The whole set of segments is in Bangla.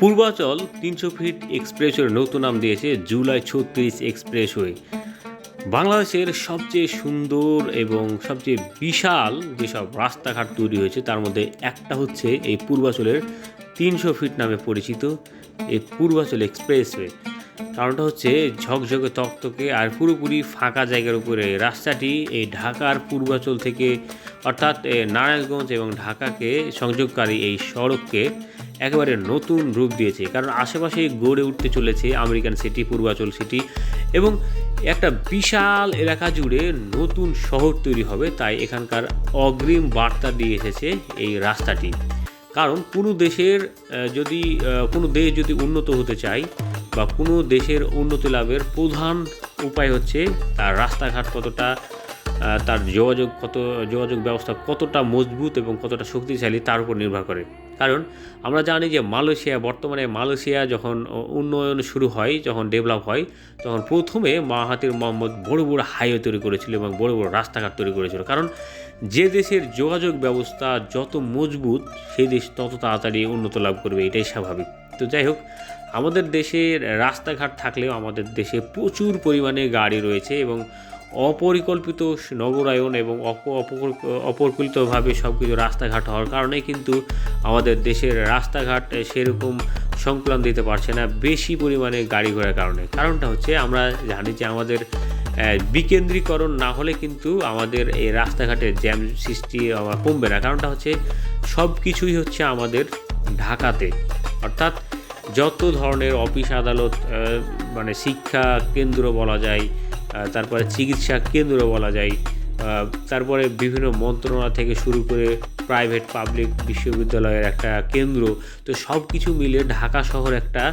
পূর্বাচল তিনশো ফিট এক্সপ্রেসওয়ের নতুন নাম দিয়েছে জুলাই ছত্রিশ এক্সপ্রেসওয়ে। বাংলাদেশের সবচেয়ে সুন্দর এবং সবচেয়ে বিশাল যেসব রাস্তাঘাট তৈরি হয়েছে, তার মধ্যে একটা হচ্ছে এই পূর্বাচলের তিনশো ফিট নামে পরিচিত এই পূর্বাচল এক্সপ্রেসওয়ে। কারণটা হচ্ছে ঝকঝকে তকতকে আর পুরোপুরি ফাঁকা জায়গার উপরে। রাস্তাটি এই ঢাকার পূর্বাচল থেকে অর্থাৎ নারায়ণগঞ্জ এবং ঢাকাকে সংযোগকারী এই সড়ককে একেবারে নতুন রূপ দিয়েছে। কারণ আশেপাশে গড়ে উঠতে চলেছে আমেরিকান সিটি, পূর্বাচল সিটি এবং একটা বিশাল এলাকা জুড়ে নতুন শহর তৈরি হবে, তাই এখানকার অগ্রিম বার্তা দিয়ে এসেছে এই রাস্তাটি। কারণ কোনো দেশের যদি কোনো দেশ যদি উন্নত হতে চায় বা কোনো দেশের উন্নতি লাভের প্রধান উপায় হচ্ছে তার রাস্তাঘাট কতটা তার যোগাযোগ কত, যোগাযোগ ব্যবস্থা কতটা মজবুত এবং কতটা শক্তিশালী তার উপর নির্ভর করে। কারণ আমরা জানি যে মালয়েশিয়া, বর্তমানে মালয়েশিয়া যখন উন্নয়ন শুরু হয়, যখন ডেভেলপ হয়, তখন প্রথমে মাহাতির মোহাম্মদ বড় বড় হাইওয়ে তৈরি করেছিল এবং বড় বড় রাস্তাঘাট তৈরি করেছিল। কারণ যে দেশের যোগাযোগ ব্যবস্থা যত মজবুত, সেই দেশ তত তাড়াতাড়ি উন্নত লাভ করবে, এটাই স্বাভাবিক। তো যাই হোক, আমাদের দেশের রাস্তাঘাট থাকলেও আমাদের দেশে প্রচুর পরিমাণে গাড়ি রয়েছে এবং অপরিকল্পিত নগরায়ন এবং অপরিকল্পিতভাবে সব কিছু রাস্তাঘাট হওয়ার কারণে কিন্তু আমাদের দেশের রাস্তাঘাট সেরকম সংকুলান দিতে পারছে না বেশি পরিমাণে গাড়ি ঘোড়ার কারণে। কারণটা হচ্ছে আমরা জানি যে আমাদের বিকেন্দ্রীকরণ না হলে কিন্তু আমাদের এই রাস্তাঘাটের জ্যাম সৃষ্টি কমবে না। কারণটা হচ্ছে সব কিছুই হচ্ছে আমাদের ঢাকাতে। অর্থাৎ যত ধরনের অফিস আদালত মানে শিক্ষা কেন্দ্র বলা যায় তারপরে চিকিৎসা কেন্দ্র বলা যায় তারপরে বিভিন্ন মন্ত্রণালয় থেকে শুরু করে প্রাইভেট পাবলিক বিশ্ববিদ্যালয়ের একটা কেন্দ্র, তো সব কিছু মিলে ঢাকা শহর একটা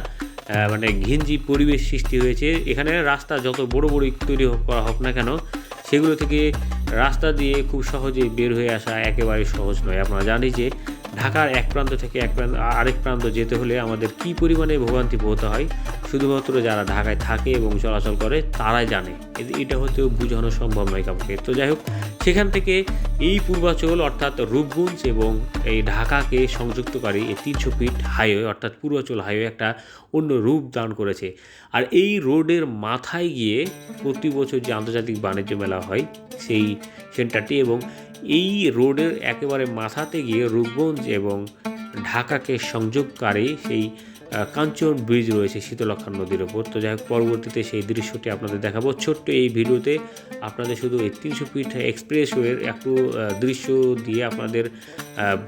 মানে ঘিঞ্জি পরিবেশ সৃষ্টি হয়েছে। এখানে রাস্তা যত বড় বড় তৈরি করা হোক না কেন, সেগুলো থেকে রাস্তা দিয়ে খুব সহজেই বের হয়ে আসা একেবারে সহজ নয়। আপনারা জানি যে ঢাকার এক প্রান্ত থেকে এক প্রান্ত আরেক প্রান্ত যেতে হলে আমাদের কী পরিমাণে ভোগান্তি পোহাতে হয়? শুধুমাত্র যারা ঢাকায় থাকে এবং চলাচল করে, তারাই জানে। এটা হতেও বোঝানো সম্ভব নয় কাউকে। তো যাই হোক, সেখান থেকে এই পূর্বাচল, অর্থাৎ রূপগঞ্জ এবং এই ঢাকাকে সংযুক্তকারী এই তিনশো ফিট হাইওয়ে, অর্থাৎ পূর্বাচল হাইওয়ে একটা অন্য রূপ দান করেছে। আর এই রোডের মাথায় গিয়ে প্রতি বছর যে আন্তর্জাতিক বাণিজ্য মেলা হয়, সেই সেন্টারটি এবং এই রোডের একেবারে মাথাতে গিয়ে রূপগঞ্জ এবং ঢাকাকে সংযোগকারী সেই কাঞ্চন ব্রিজ রয়েছে শীতলক্ষা নদীর ওপর তো যাই হোক, পরবর্তীতে সেই দৃশ্যটি আপনাদের দেখাবো। ছোট্ট এই ভিডিওতে আপনাদের শুধু এই তিনশো ফিট এক্সপ্রেসওয়ের একটু দৃশ্য দিয়ে আপনাদের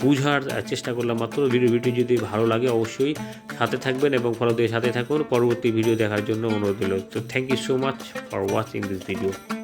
বোঝার চেষ্টা করলাম মাত্র। ভিডিও ভিডিও যদি ভালো লাগে অবশ্যই সাথে থাকবেন এবং ফলো দিয়ে সাথে থাকুন। পরবর্তী ভিডিও দেখার জন্য অনুরোধ রইল। তো thank you so much for watching this video